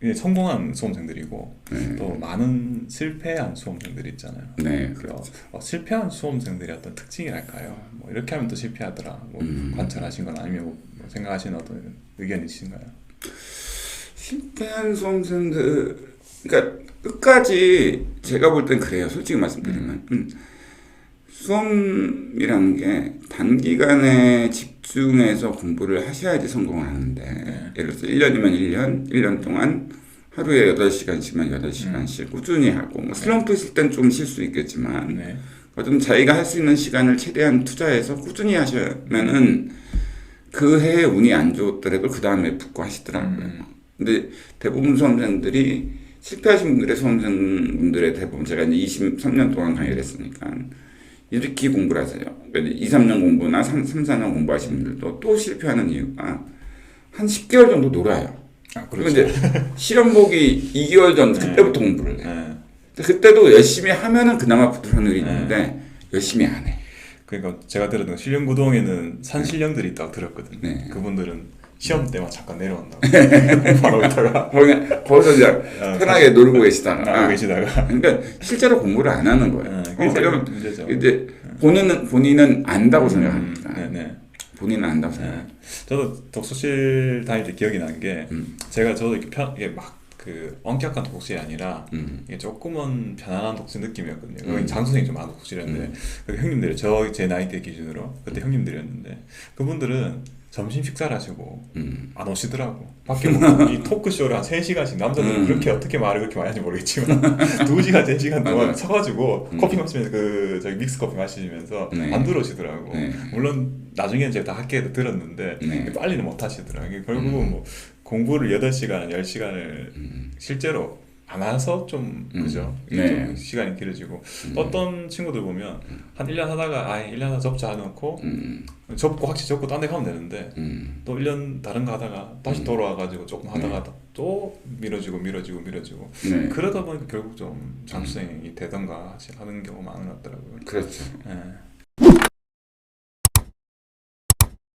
굉장히 성공한 수험생들이고 네. 또 많은 실패한 수험생들이 있잖아요. 네, 그래서 그렇죠. 어, 실패한 수험생들의 어떤 특징이랄까요? 뭐 이렇게 하면 또 실패하더라. 뭐 음. 관찰하신 건 아니면 뭐 생각하시는 어떤 의견이 있으신가요? 실패한 수험생들, 그러니까 끝까지 제가 볼 땐 그래요. 솔직히 말씀드리면. 음. 수험이라는 게 단기간에 집중해서 공부를 하셔야지 성공을 하는데, 네. 예를 들어서 1년이면 1년, 1년 동안 하루에 8시간씩만 8시간씩 꾸준히 하고, 뭐 슬럼프 있을 땐 좀 쉴 수 있겠지만, 네. 어떤 자기가 할 수 있는 시간을 최대한 투자해서 꾸준히 하시면은 그 해에 운이 안 좋더라도 그 다음에 붙고 하시더라고요. 음. 근데 대부분 수험생들이 실패하신 분들의 수험생분들의 대부분 제가 이제 23년 동안 강의를 했으니까 이렇게 공부를 하세요. 그러니까 2, 3년 공부나 3, 3, 4년 공부하신 분들도 또 실패하는 이유가 한 10개월 정도 놀아요. 아, 그리고 이제 실험 보기 2개월 전 네. 그때부터 공부를 해요. 네. 그때도 열심히 하면은 그나마 붙을 확률이 있는데 열심히 안 해. 그러니까 제가 들었던 신령구동에는 산신령들이 있다고 들었거든요. 네. 그분들은 시험 때만 잠깐 내려온다고 바로 있다가 거기, 거기서 이제 어, 편하게 놀고 계시다가. 나가고 계시다가 그러니까 실제로 공부를 안 하는 거예요. 어, 어, 그게 제일 그러면 문제죠. 이제 본인은 본인은 안다고 생각합니다. 음, 네네. 본인은 안다고 생각. 네. 저도 독서실 다닐 때 기억이 나는 게 음. 제가 저도 이렇게 편 이게 막 그 엄격한 독서실이 아니라 음. 이게 조금은 편안한 독서 느낌이었거든요. 음. 거기 장수생이 좀 많은 독서실이었는데 그 형님들 저제 나이대 기준으로 그때 형님들이었는데 그분들은 점심 식사를 하시고 음. 안 오시더라고. 밖에 뭐이 토크쇼를 한 3시간씩 남자들은 음. 그렇게 어떻게 말을 그렇게 많이 하는지 모르겠지만 2시간, 3시간 동안. 서가지고 음. 커피 마시면서 그 저기 믹스 커피 마시면서 네. 안 들어오시더라고. 네. 물론 나중에는 제가 다 학교에도 들었는데 네. 빨리는 못 하시더라고요. 결국은 음. 뭐 공부를 8시간, 10시간을 음. 실제로 안 와서 좀 음. 그죠? 네. 좀 시간이 길어지고 음. 어떤 친구들 보면 한 1년 하다가 아 1년 하나 접자 해놓고 음. 접고 확실히 접고 딴 데 가면 되는데 음. 또 1년 다른 거 하다가 다시 음. 돌아와가지고 조금 하다가 또 밀어지고 밀어지고 밀어지고 네. 그러다 보니까 결국 좀 장수생이 되던가 하시- 하는 경우가 많은 것 같더라고요. 그렇죠. 예.